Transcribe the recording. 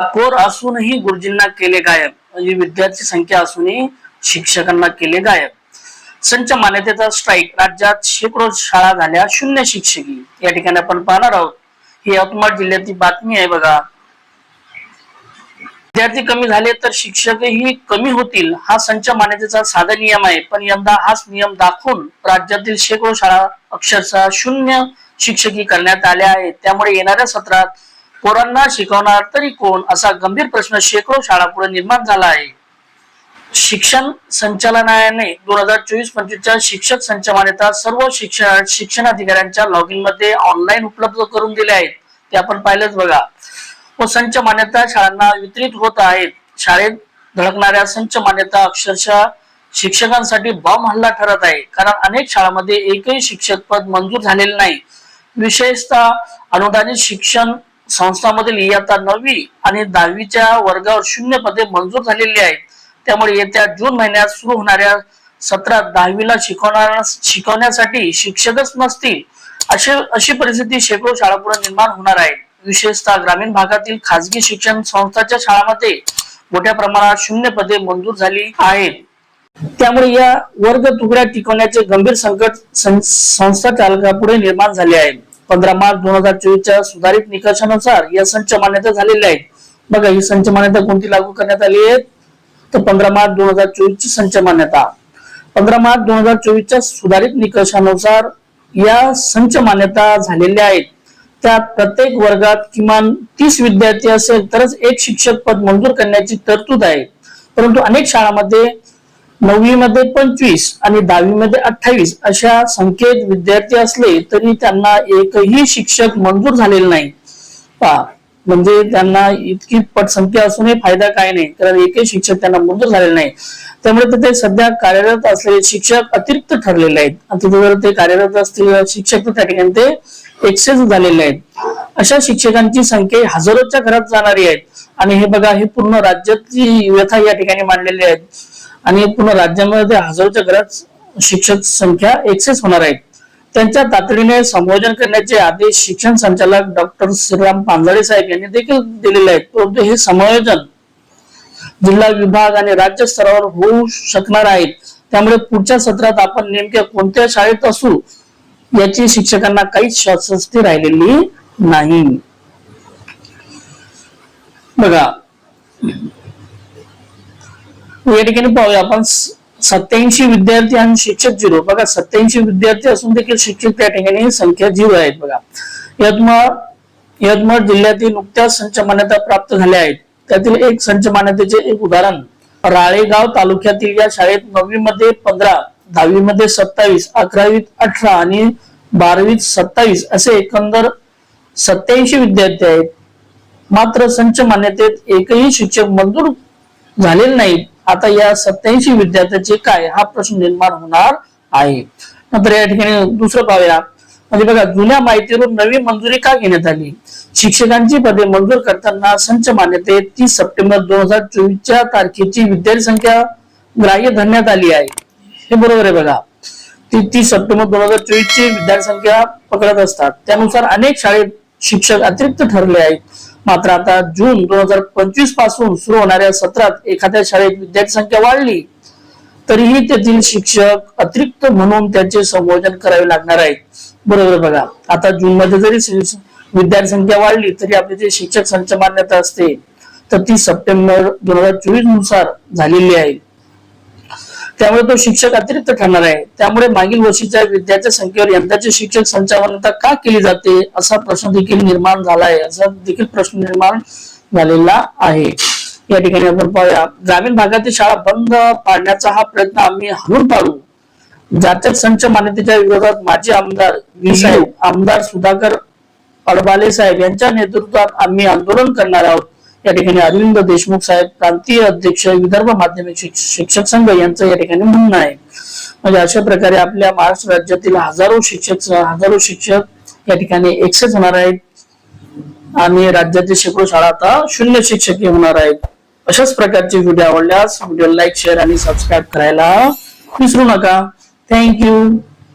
Core असूनही गुरुजींना केले गायब. म्हणजे विद्यार्थी संख्या असूनही शिक्षकांना केले गायब. संच मान्यतेचा स्ट्राईक राज्यात शेकडो शाळा झाल्या शून्य शिक्षकी. या ठिकाणी आपण पाहणार आहोत. ही यवतमाळ जिल्ह्यातली बातमी आहे बघा. विद्यार्थी कमी झाले तर शिक्षकही कमी होतील हा संच मान्यतेचा साधा नियम आहे. पण यंदा हाच नियम दाखवून राज्यातील शेकडो शाळा अक्षरशः शून्य शिक्षकी करण्यात आल्या आहेत. त्यामुळे येणाऱ्या सत्रात पोरांना शिकवणार तरी कोण असा गंभीर प्रश्न शेकडो शाळापुढे निर्माण झाला आहे. शिक्षण संचालनालयाने दोन हजार चोवीस पंचवीसच्या शिक्षक संच मान्यता सर्व शिक्षण शिक्षण अधिकाऱ्यांच्या लॉगिनमध्ये ऑनलाईन उपलब्ध करून दिले आहेत. ते आपण पाहिलंच बघा. व संच मान्यता शाळांना वितरित होत आहेत. शाळेत धडकणाऱ्या संच मान्यता अक्षरशः शिक्षकांसाठी बॉम्ब हल्ला ठरत आहे. कारण अनेक शाळांमध्ये एकही शिक्षक पद मंजूर झालेले नाही. विशेषतः अनुदानित शिक्षण संस्थांमधील इयत्ता नववी आणि दहावीच्या वर्गावर शून्य पदे मंजूर झालेली आहेत. त्यामुळे येत्या जून महिन्यात सुरू होणाऱ्या सत्रात दहावीला शिकवणार शिकवण्यासाठी शिक्षकच नसतील अशी अशी परिस्थिती शेकडो शाळापुढे निर्माण होणार आहे. विशेषतः ग्रामीण भागातील खासगी शिक्षण संस्थांच्या शाळांमध्ये मोठ्या प्रमाणात शून्य पदे मंजूर झाली आहेत. त्यामुळे या वर्ग तुकड्या टिकवण्याचे गंभीर संकट सं- संस्था चालकापुढे निर्माण झाले आहे पंधरा मार्च दोन हजार चोवीसच्या सुधारित निकषानुसार या संच मान्यता झालेल्या आहेत. बघा ही संच मान्यता कोणती लागू करण्यात आली आहे तर पंधरा मार्च दोन हजार चोवीस ची संच मान्यता. पंधरा मार्च दोन हजार चोवीसच्या सुधारित निकषानुसार या संच मान्यता झालेल्या आहेत. त्यात प्रत्येक वर्गात किमान तीस विद्यार्थी असेल तरच एक शिक्षक पद मंजूर करण्याची तरतूद आहे. परंतु अनेक शाळांमध्ये नववी मध्ये पंचवीस आणि दहावी मध्ये अठ्ठावीस अशा संख्येत विद्यार्थी असले तरी त्यांना एकही शिक्षक मंजूर झालेले नाही. पहा म्हणजे त्यांना इतकी पटसंख्या असूनही फायदा काय नाही कारण एकही शिक्षक त्यांना मंजूर झालेले नाही. त्यामुळे तिथे सध्या कार्यरत असलेले शिक्षक अतिरिक्त ठरलेले आहेत. आणि तिथे जर ते कार्यरत असतील शिक्षक त्या ठिकाणी ते एक्सेस झालेले आहेत. अशा शिक्षकांची संख्या हजारोच्या घरात जाणारी आहेत. आणि हे बघा हे पूर्ण राज्याची व्यथा या ठिकाणी मांडलेली आहेत. आणि पूर्ण राज्यामध्ये हजारोच्या घरात शिक्षक संख्या एक्सेस होणार आहेत. त्यांच्या तातडीने संबोधन करण्याचे आदेश शिक्षण संचालक डॉक्टर श्रीराम पांजाळे साहेब यांनी देखील दिलेले आहेत. परंतु हे समायोजन जिल्हा विभाग आणि राज्य स्तरावर होऊ शकणार आहेत त्यामुळे पुढच्या सत्रात आपण नेमक्या कोणत्या शाळेत असू याची शिक्षकांना काहीच शास्ती राहिलेली नाही. बघा. या ठिकाणी पाहूया. आपण सत्याऐंशी विद्यार्थी आणि शिक्षक झिरो बघा सत्याऐंशी विद्यार्थी असून देखील शिक्षक त्या ठिकाणी संख्या झिरो आहेत बघा. यवतमाळ यवतमाळ जिल्ह्यातील नुकत्याच संच मान्यता प्राप्त झाल्या आहेत. त्यातील एक संच मान्यतेचे एक उदाहरण राळेगाव तालुक्यातील या शाळेत नववी मध्ये पंधरा दहावी मध्ये सत्तावीस अकरावीत अठरा आणि बारावीत सत्तावीस असे एकंदर सत्याऐंशी विद्यार्थी आहेत. मात्र संच मान्यतेत एकही शिक्षक मंजूर झालेले नाहीत. आता या सत्याऐंशी विद्यार्थ्याचे काय हा प्रश्न निर्माण होणार आहे. नंतर या ठिकाणी दुसरं पाहूया. म्हणजे बघा जुन्या माहितीवरून नवी मंजुरी का घेण्यात आली? शिक्षकांची पदे मंजूर करताना संच मान्यते तीस सप्टेंबर दोन हजार चोवीसच्या तारखेची विद्यार्थी संख्या ग्राह्य धरण्यात आली आहे. हे बरोबर आहे बघा. ती तीस सप्टेंबर दोन हजार चोवीस ची विद्यार्थी संख्या पकडत असतात. त्यानुसार अनेक शाळेत शिक्षक अतिरिक्त ठरले आहेत. मात्र आता जून दोन हजार पंचवीसपासून सुरू होणाऱ्या सत्रात एखाद्या शाळेत विद्यार्थी संख्या वाढली तरीही तेथील शिक्षक अतिरिक्त म्हणून त्याचे संबोधन करावे लागणार आहे बरोबर बघा आता जून मध्ये जरी विद्यार्थी संख्या वाढली तरी आपले जे शिक्षक संच मान्यता असते तर ती सप्टेंबर दोन हजार चोवीसनुसार झालेली आहे. त्यामुळे तो शिक्षक अतिरिक्त ठरणार आहे. त्यामुळे मागील वर्षीच्या विद्यार्थी संख्येवर यंदाचे शिक्षक संचालनता का केली जाते असा प्रश्न देखील निर्माण झाला आहे असा देखील प्रश्न निर्माण झालेला आहे. या ठिकाणी आपण पाहूया. ग्रामीण भागातील शाळा बंद पाडण्याचा हा प्रयत्न आम्ही हरून पाडू. जाचक संच मान्यतेच्या विरोधात माजी आमदार विसाहेब साहेब आमदार सुधाकर अडबाले साहेब यांच्या नेतृत्वात आम्ही आंदोलन करणार आहोत. या ठिकाणी अरविंद देशमुख साहेब प्रांतीय अध्यक्ष विदर्भ माध्यमिक शिक्षक संघ यांचं या ठिकाणी म्हणणं आहे. म्हणजे अशा प्रकारे आपल्या महाराष्ट्र राज्यातील हजारो शिक्षक हजारो शिक्षक या ठिकाणी एक्सेस होणार आहेत. आणि राज्यातील शेकडो शाळा आता शून्य शिक्षक होणार आहेत. अशाच प्रकारचे व्हिडिओ आवडल्यास व्हिडिओ लाईक शेअर आणि सबस्क्राईब करायला विसरू नका. थँक्यू